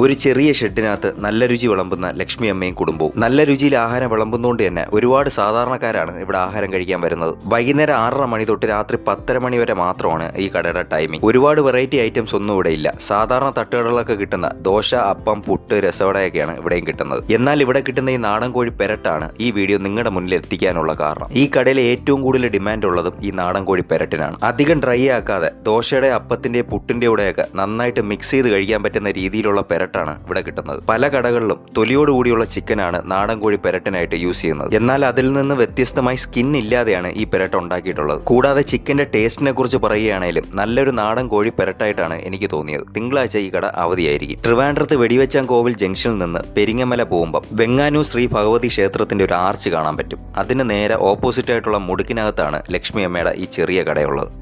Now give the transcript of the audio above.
ഒരു ചെറിയ ഷെഡിനകത്ത് നല്ല രുചി വിളമ്പുന്ന ലക്ഷ്മി അമ്മയും കുടുംബവും. നല്ല രുചിയിൽ ആഹാരം വിളമ്പുന്നതുകൊണ്ട് തന്നെ ഒരുപാട് സാധാരണക്കാരാണ് ഇവിടെ ആഹാരം കഴിക്കാൻ വരുന്നത്. വൈകുന്നേരം ആറര മണി തൊട്ട് രാത്രി പത്തര മണി വരെ മാത്രമാണ് ഈ കടയുടെ ടൈമിംഗ് ഒരുപാട് വെറൈറ്റി ഐറ്റംസ് ഒന്നും ഇവിടെ ഇല്ല. സാധാരണ തട്ടുകടകളൊക്കെ കിട്ടുന്ന ദോശ അപ്പം പുട്ട് രസവടയൊക്കെയാണ് ഇവിടെയും കിട്ടുന്നത്. എന്നാൽ ഇവിടെ കിട്ടുന്ന ഈ നാടൻ കോഴി പെരട്ടാണ് ഈ വീഡിയോ നിങ്ങളുടെ മുന്നിൽ എത്തിക്കാനുള്ള കാരണം. ഈ കടയിൽ ഏറ്റവും കൂടുതൽ ഡിമാൻഡ് ഉള്ളതും ഈ നാടൻ കോഴി പെരട്ടിനാണ്. അധികം ഡ്രൈ ആക്കാതെ ദോശയുടെ അപ്പത്തിന്റെ പുട്ടിന്റെ കൂടെയൊക്കെ നന്നായിട്ട് മിക്സ് ചെയ്ത് കഴിക്കാൻ പറ്റുന്ന രീതിയിലുള്ള പെരട്ടാണ് ഇവിടെ കിട്ടുന്നത്. പല കടകളിലും തൊലിയോട് കൂടിയുള്ള ചിക്കനാണ് നാടൻ കോഴി പെരട്ടിനായിട്ട് യൂസ് ചെയ്യുന്നത്. എന്നാൽ അതിൽ നിന്ന് വ്യത്യസ്തമായി സ്കിൻ ഇല്ലാതെയാണ് ഈ പെരട്ട ഉണ്ടാക്കിയിട്ടുള്ളത്. കൂടാതെ ചിക്കന്റെ ടേസ്റ്റിനെ കുറിച്ച് പറയുകയാണെങ്കിലും നല്ലൊരു നാടൻ കോഴി പെരട്ടായിട്ടാണ് എനിക്ക് തോന്നിയത്. തിങ്കളാഴ്ച ഈ കട അവധിയായിരിക്കും. ട്രിവാൻഡ്രത്ത് വെടിവെച്ചാൻ കോവിൽ ജംഗ്ഷനിൽ നിന്ന് പെരിങ്ങമല പോകുമ്പോൾ വെങ്ങാനൂർ ശ്രീ ഭഗവതി ക്ഷേത്രത്തിന്റെ ഒരു ആർച്ച് കാണാൻ പറ്റും. അതിന് നേരെ ഓപ്പോസിറ്റ് ആയിട്ടുള്ള മുടുക്കിനകത്താണ് ലക്ഷ്മി അമ്മയുടെ ഈ ചെറിയ കടയുള്ളത്.